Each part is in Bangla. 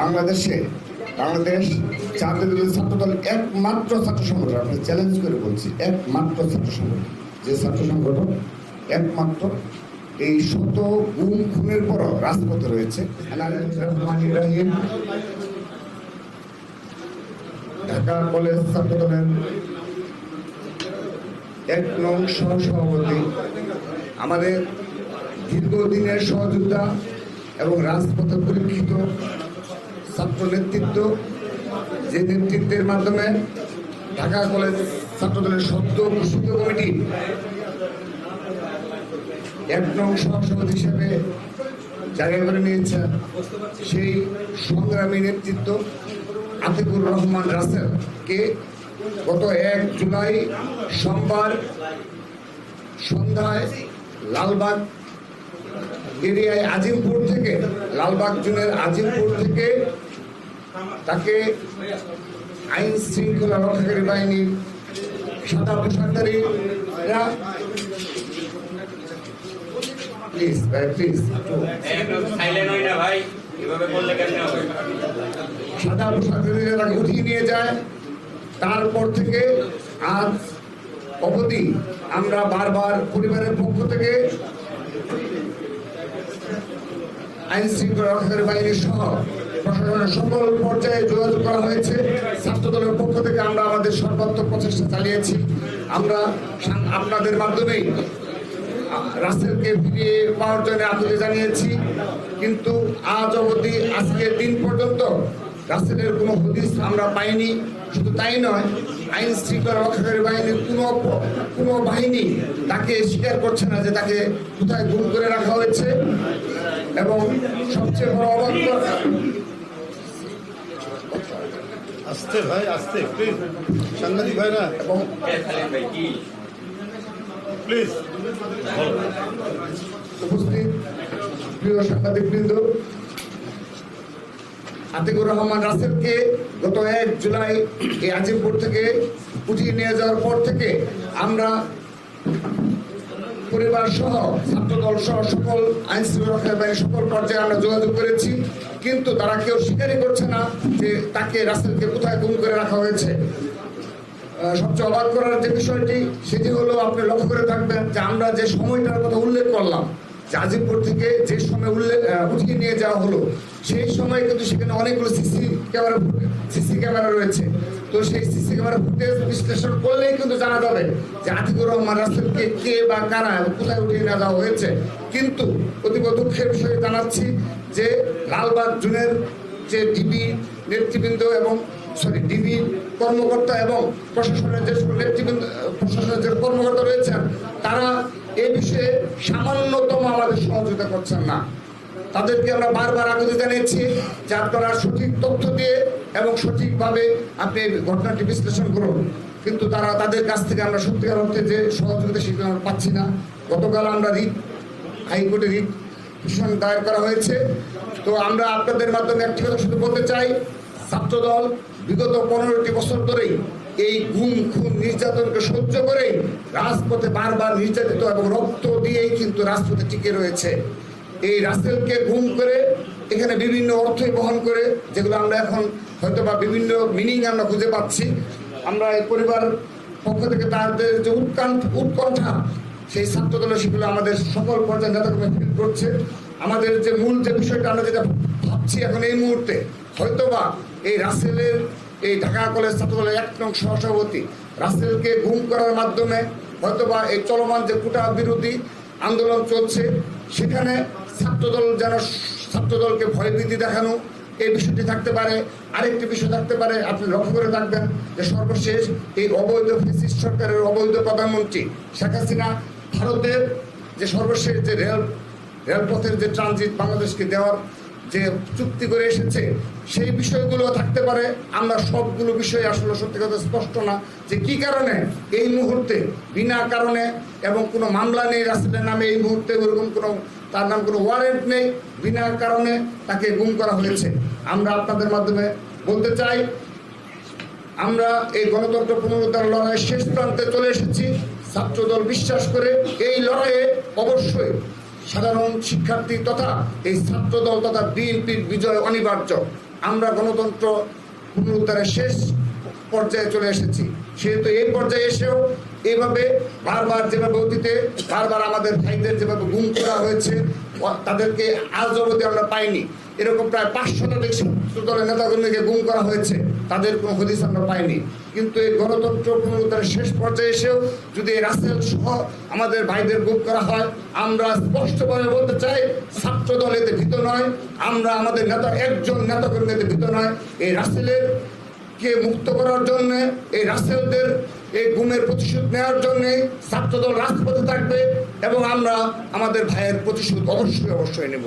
বাংলাদেশে, বাংলাদেশ জাতীয় ছাত্র দল একমাত্র ছাত্র সংগঠন, আমি চ্যালেঞ্জ করে বলছি, একমাত্র ছাত্র সংগঠন। যে ছাত্র সংগঠন একমাত্র এই শত গুম খুনের পরও রাজপথে রয়েছে। ঢাকা কলেজ ছাত্র দলের এক নং সহসভাপতি, আমাদের দীর্ঘদিনের সহযোগিতা এবং রাজপথে পরীক্ষিত ছাত্র নেতৃত্ব, যে নেতৃত্বের মাধ্যমে ঢাকা কলেজ ছাত্রদলের সদ্য ঘোষিত কমিটি এক নং সহসভাপতি হিসেবে জায়গা করে নিয়েছে সেই সংগ্রামী নেতৃত্ব আতিকুর রহমান রাসেলকে গত এক জুলাই সোমবার সন্ধ্যায় লালবাগ এরিয়ায় আজিমপুর থেকে, লালবাগ জুনের আজিমপুর থেকে তাকে আইন শৃঙ্খলা রক্ষাকারী বাহিনীর সাদা পোশাকধারীরা প্লিজ ভাই প্লিজ সাদা পোশাকধারীরা উঠিয়ে নিয়ে যায়, তারপর থেকে আজ অবধি আমরা বারবার পরিবারের পক্ষ থেকে আইন শৃঙ্খলা রক্ষাকারী বাহিনী সহ প্রশাসনের সকল পর্যায়ে যোগাযোগ করা হয়েছে। ছাত্র দলের পক্ষ থেকে আমরা আমাদের সর্বাত্মক প্রচেষ্টা চালিয়েছি। আমরা আপনাদের মাধ্যমেই রাসেলকে ফিরিয়ে পাওয়ার জন্য আকুতি জানিয়েছি। কিন্তু আজ অবধি আজকের দিন পর্যন্ত রাসেলের কোনো হদিস আমরা পাইনি। শুধু তাই নয়, আইন শৃঙ্খলা রক্ষাকারী বাহিনীর কোনো কোনো বাহিনী তাকে স্বীকার করছে না যে তাকে কোথায় গুম করে রাখা হয়েছে। এবং সবচেয়ে বড় অবাক আস্তে ভাই, আস্তে প্লিজ সাংবাদিক ভাই কি প্লিজ উপস্থিত প্রিয় সাংবাদিক বৃন্দ আতিকুর রহমান রাসেলকে গত এক জুলাই এই আজিমপুর থেকে উঠিয়ে নিয়ে যাওয়ার পর থেকে আমরা পরিবার সহ ছাত্রদল সহ সকল আইন রক্ষাকারী বাহিনীর সকল পর্যায়ে আমরা যোগাযোগ করেছি। কিন্তু তারা কেউ স্বীকারই করছে না যে তাকে রাসেলকে কোথায় গুম করে রাখা হয়েছে। সবচেয়ে অবাক করার যে বিষয়টি, সেটি হলো আপনি লক্ষ্য করে থাকবেন যে আমরা যে সময়টার কথা উল্লেখ করলাম যে আজিমপুর থেকে যে সময় উল্লেখ উঠিয়ে নিয়ে যাওয়া হলো, সেই সময় কিন্তু সেখানে অনেকগুলো সিসি ক্যামেরা সিসি ক্যামেরা রয়েছে। তো সেই সিসি ক্যামেরা ফুটেজ বিশ্লেষণ করলেই কিন্তু জানা যাবে যে আতিকুর রহমান রাসেলকে কে বা কারা কোথায় উঠিয়ে নিয়ে যাওয়া হয়েছে। কিন্তু অতীব দুঃখের বিষয়ে জানাচ্ছি যে লালবাগ জুনের যে ডিবি নেতৃবৃন্দ এবং, সরি, ডিবি কর্মকর্তা এবং প্রশাসনের যে নেতৃবৃন্দ, প্রশাসনের যে কর্মকর্তা রয়েছেন, তারা এ বিষয়ে সামান্যতম আমাদের সহযোগিতা করছেন না। তাদেরকে আমরা বারবার আগুতি জানিয়েছি যে আপনারা সঠিক তথ্য দিয়ে এবং সঠিকভাবে আপনি ঘটনাটি বিশ্লেষণ করুন। কিন্তু তারা তাদের কাছ থেকে আমরা সত্যিকার অর্থে যে সহযোগিতা সেটা আমরা পাচ্ছি না। গতকাল আমরা রিট, হাইকোর্টে রিট পিটিশন দায়ের করা হয়েছে। তো আমরা আপনাদের মাধ্যমে একটি কথা শুধু বলতে চাই, ছাত্রদল বিগত পনেরোটি বছর ধরেই এই গুম, খুন নির্যাতনকে সহ্য করেই রাজপথে বারবার নির্যাতিত এবং রক্ত দিয়েই কিন্তু রাজপথে টিকে রয়েছে। এই রাসেলকে গুম করে এখানে বিভিন্ন অর্থই বহন করে, যেগুলো আমরা এখন হয়তো বা বিভিন্ন মিনিং আমরা খুঁজে পাচ্ছি। আমরা এই পরিবার পক্ষ থেকে তাদের যে উৎকণ্ঠা উৎকণ্ঠা, সেই ছাত্র সেগুলো আমাদের সকল পর্যায়ে নেতাকর্মী ফিল করছে। আমাদের যে মূল যে বিষয়টা আমরা যেটা ভাবছি এখন এই মুহূর্তে, হয়তোবা এই রাসেলের এই ঢাকা কলেজ ছাত্র দলের এক নং সহসভাপতি রাসেলকে গুম করার মাধ্যমে হয়তোবা এই চলমান যে কোটা বিরোধী আন্দোলন চলছে, সেখানে ছাত্রদল যেন, ছাত্রদলকে ভয়ভীতি দেখানো এই বিষয়টি থাকতে পারে, আরেকটি বিষয় থাকতে পারে, আপনি লক্ষ্য করে থাকবেন যে সর্বশেষ এই অবৈধ ফেসিস সরকারের অবৈধ প্রধানমন্ত্রী শেখ হাসিনা ভারতের যে সর্বশেষ যে রেল, রেলপথের যে ট্রানজিট বাংলাদেশকে দেওয়ার যে চুক্তি করে এসেছে, সেই বিষয়গুলো থাকতে পারে। আমরা সবগুলো বিষয় আসলে সত্যি কথা স্পষ্ট না যে কি কারণে এই মুহূর্তে, বিনা কারণে এবং কোনো মামলা নেই, রাসেলের নামে এই মুহূর্তে ওরকম কোনো, তার নাম কোনো ওয়ারেন্ট নেই, বিনা কারণে তাকে গুম করা হয়েছে। আমরা আপনাদের মাধ্যমে বলতে চাই, আমরা এই গণতন্ত্র পুনরুদ্ধার লড়াইয়ের শেষ প্রান্তে চলে এসেছি। ছাত্রদল বিশ্বাস করে এই লড়াইয়ে অবশ্যই সাধারণ শিক্ষার্থী তথা এই ছাত্রদল তথা বিএনপির বিজয় অনিবার্য। আমরা গণতন্ত্র পুনরুদ্ধারের শেষ পর্যায়ে চলে এসেছি। সেহেতু এই পর্যায়ে এসেও এইভাবে বারবার যেভাবে অতীতে, বারবার আমাদের ভাইদের যেভাবে গুম করা হয়েছে, তাদেরকে আজ অবধি আমরা পাইনি। এরকম প্রায় পাঁচশো শতাধিক দলের নেতাকর্মীকে গুম করা হয়েছে। তাদের কোনো হদিস আমরা পাইনি। কিন্তু এই গণতন্ত্র পুনরুদ্ধারের শেষ পর্যায়ে এসেও যদি রাসেল সহ আমাদের ভাইদের গুম করা হয়, আমরা স্পষ্টভাবে বলতে চাই ছাত্র দল এতে ভীত নয়, আমরা আমাদের নেতা, একজন নেতাকর্মী এতে ভীত নয়। এই রাসেলের কে মুক্ত করার জন্য, এই রাসেলদের এই গুমের প্রতিশোধ নেওয়ার জন্য ছাত্রদল রাজপথে থাকবে এবং আমরা আমাদের ভাইয়ের প্রতিশোধ অবশ্যই অবশ্যই নেব।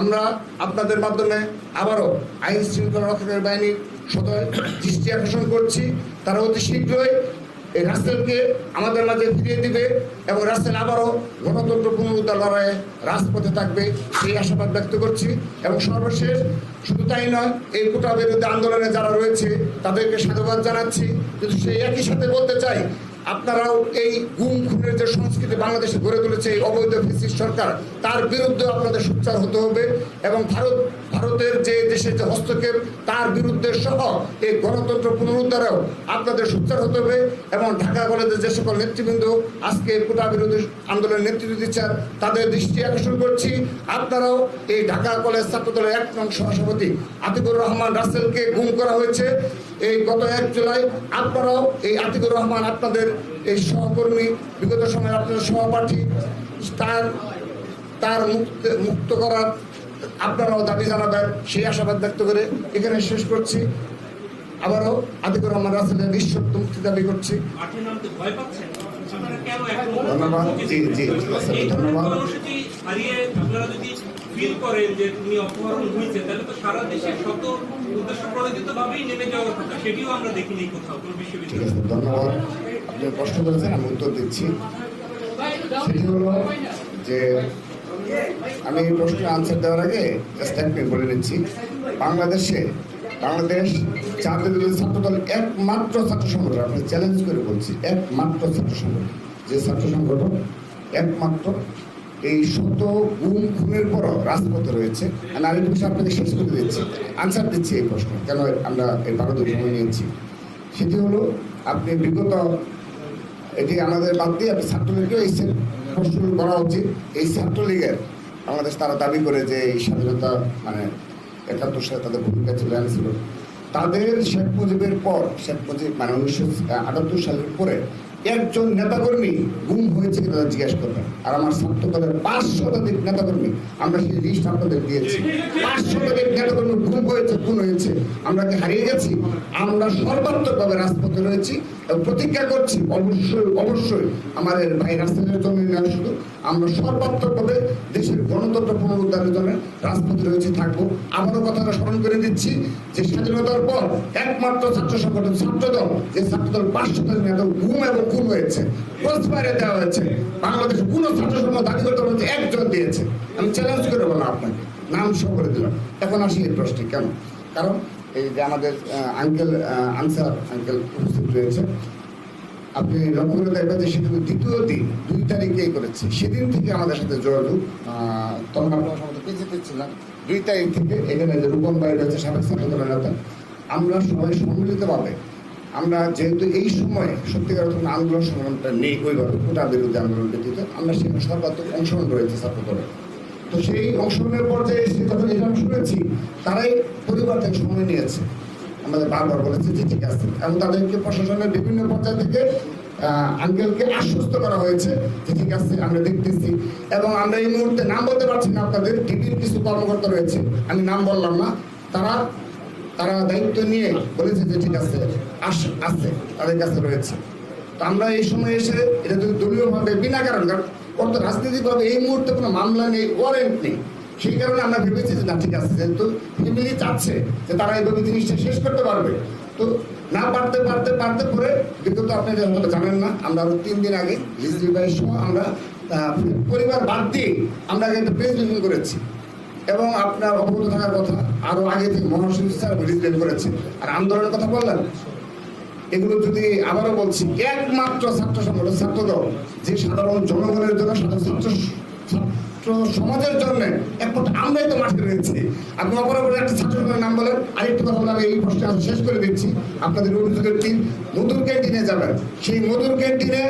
আমরা আপনাদের মাধ্যমে আবারও আইন শৃঙ্খলা রক্ষকের বাহিনীর দৃষ্টি আকর্ষণ করছি। তারা অতি শীঘ্রই এই রাসেলকে আমাদের মাঝে ফিরিয়ে দিবে এবং রাসেল আবারও গণতন্ত্র পুনরুদ্ধার লড়াইয়ে রাজপথে থাকবে সেই আশাবাদ ব্যক্ত করছি এবং সর্বশেষ শুধু তাই নয়, এই কোটা বিরোধী আন্দোলনে যারা রয়েছে তাদেরকে সাধুবাদ জানাচ্ছি। কিন্তু সেই একই সাথে বলতে চাই, আপনারাও এই গুম খুনের যে সংস্কৃতি বাংলাদেশে গড়ে তুলেছে এই অবৈধ ফেসিস্ট সরকার, তার বিরুদ্ধে আপনাদের সোচ্চার হতে হবে এবং ভারত ভারতের যে দেশের যে হস্তক্ষেপ, তার বিরুদ্ধে সহ এই গণতন্ত্র পুনরুদ্ধারেও আপনাদের সোচ্চার হতে হবে এবং ঢাকা কলেজের যে সকল নেতৃবৃন্দ আজকে কোটা বিরোধী আন্দোলনের নেতৃত্ব দিচ্ছেন, তাদের দৃষ্টি আকর্ষণ করছি। আপনারাও এই ঢাকা কলেজ ছাত্রদলের এক নং সহসভাপতি আতিকুর রহমান রাসেলকে গুম করা হয়েছে। এই গত এক জুলাই আপনারাও এই আতিকুর রহমান আপনাদের এই সহকর্মী, বিগত সময়ে আপনাদের সহপাঠী, তার তার মুক্ত মুক্ত করার আপনারাও দাবি জানাবেন, সেই আশাবাদ ব্যক্ত করে এখানে শেষ করছি। আবারও আতিকুর রহমান রাসেলের নিঃশব্দ মুক্তি দাবি করছি। আপনি প্রশ্ন করেছেন, আমি উত্তর দিচ্ছি। সেটি হলো যে আমি এই প্রশ্নের আনসার দেওয়ার আগে স্টেটমেন্ট বলে নিচ্ছি। বাংলাদেশে, বাংলাদেশ জাতীয় বিরোধী ছাত্র দল একমাত্র ছাত্র সংগঠন আপনি চ্যালেঞ্জ করে বলছি, একমাত্র ছাত্র সংগঠন। যে ছাত্র সংগঠন একমাত্র, এই শত গুম খুনের পরও রাজপথে রয়েছে। আমি আরেকটু বিষয় আপনাকে শেষ করে দিচ্ছি। আনসার দিচ্ছি এই প্রশ্ন, কেন আমরা এই ভারতীয় সময় নিয়েছি? সেটি হলো, আপনি বিগত, এটি আমাদের বাদ দিয়ে আপনি ছাত্রলীগকেও এই প্রশ্ন করা উচিত। এই ছাত্রলীগের বাংলাদেশ তারা দাবি করে যে এই স্বাধীনতা মানে একাত্তর সালে তাদের ভূমিকা ছিল ছিল। তাদের শেখ মুজিবের পর, শেখ মুজিব মানে উনিশশো আটাত্তর সালের পরে একজন নেতাকর্মী গুম হয়েছে তারা জিজ্ঞেস করবেন আর আমার ছাত্র দলের পাঁচ শতাধিক নেতাকর্মী, আমরা সেই লিস্ট আপনাদের দিয়েছি। পাঁচ শতাধিক নেতাকর্মী গুম হয়েছে, খুন হয়েছে, আমরা কি হারিয়ে গেছি? আমরা সর্বাত্মকভাবে রাজপথে রয়েছি। প্রতিজ্ঞা করছি, অবশ্যই অবশ্যই আমাদের ভাই রাস্তাদের জন্য নয় শুধু আমরা সর্বাত্মকভাবে দেশের গণতন্ত্র পুনরুদ্ধারের জন্য রাজপথে রয়েছে, থাকব। আবারও কথাটা স্মরণ করে দিচ্ছি যে স্বাধীনতার পর একমাত্র ছাত্র সংগঠন, ছাত্রদল, যে ছাত্রদল পাঁচ শতাধিক নেতা গুম এবং খুন হয়েছে বাইরে দেওয়া হয়েছে, বাংলাদেশ কোনো ছাত্র সংগঠন দাবি করতে পারবে যে একজন দিয়েছে। আমি চ্যালেঞ্জ করে বললাম আপনাকে, নাম সহ করে দিলাম। এখন আসি এই প্রশ্নে, কেন? কারণ এই যে আমাদের আঙ্কেল আনসার আঙ্কেল উপস্থিত রয়েছে। আপনি লক্ষ্য করে দেখবেন যে সেদিন দ্বিতীয় দিন, দুই তারিখে করেছে। সেদিন থেকে আমাদের সাথে যোগাযোগ তখন পেয়েছিতে ছিলাম। দুই তারিখ থেকে এখানে যে রূপন বাইরে রয়েছে, সাবেক ছাত্রদলের নেতা, আমরা সবাই সম্মিলিতভাবে, আমরা যেহেতু এই সময়ে সত্যিকার অর্থে আন্দোলন সংগ্রামটা নেই ওইভাবে কোটা বিরুদ্ধে আন্দোলন ব্যতীত, আমরা সেখানে সর্বাত্মক অংশগ্রহণ রয়েছে ছাত্রদলের তো সেই অংশগ্রহণের পর্যায়ে এসে যখন এটা আমি শুনেছি, তারাই পরিবার থেকে সময় নিয়েছে। আমাদের বারবার বলেছে যে ঠিক আছে। এবং তাদেরকে প্রশাসনের বিভিন্ন পর্যায় থেকে আঙ্কেলকে আশ্বস্ত করা হয়েছে যে ঠিক আছে, আমরা দেখতেছি। এবং আমরা এই মুহূর্তে নাম বলতে পারছি না আপনাদের, টিভির কিছু কর্মকর্তা রয়েছে, আমি নাম বললাম না। তারা তারা দায়িত্ব নিয়ে বলেছে যে ঠিক আছে, আস- আছে, তাদের কাছে রয়েছে। তো আমরা এই সময় এসে এটা যদি দলীয়ভাবে বিনা কারণ কারণ অর্থ রাজনীতিভাবে এই মুহূর্তে কোনো মামলা নেই ওয়ারেন্ট নেই। সেই কারণে আমরা ভেবেছি যে না, ঠিক আছে, যেহেতু ফ্যামিলি চাচ্ছে যে তারা এইভাবে জিনিসটা শেষ করতে পারবে। তো না পারতে পারতে পারতে পরে বিগত আপনি যে হয়তো জানেন না, আমরা আরও তিন দিন আগে রিজভি ভাইয়ের সহ আমরা পরিবার বাদ দিয়ে আমরা আগে একটা প্রেস ব্রিফিং করেছি। এবং আপনার অবগত থাকার কথা, আরও আগে থেকে মহাসচিব স্যার করেছে। আর আন্দোলনের কথা বললেন। এগুলো যদি আবারও বলছি, একমাত্র ছাত্র সংগঠন, ছাত্র দল, যে সাধারণ জনগণের জন্য, সাধারণ ছাত্র সমাজের জন্য একমাত্র আমরাই তো মাঠে রয়েছি। আপনি অপরাপর একটা ছাত্র সংগঠনের নাম বলেন, আরেকটা কথা বলে আমি এই প্রশ্নে শেষ করে দিচ্ছি। আপনাদের অভিযোগের টিম মধুর ক্যান্টিনে যাবেন। সেই মধুর ক্যান্টিনে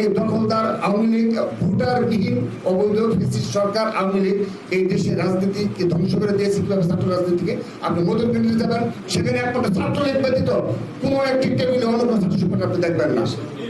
এই দখলদার আওয়ামী লীগ, ভোটারবিহীন অবৈধ ফেসিস সরকার আওয়ামী লীগ এই দেশের রাজনীতিকে ধ্বংস করে দিয়েছে, কীভাবে ছাত্র রাজনীতিকে? আপনি মধুর কেন্দ্রে যাবেন, সেখানে একমাত্র ছাত্রলীগ ব্যতীত কোনো একটি টেবিলে অন্য ছাত্র সংগঠন আপনি দেখবেন না।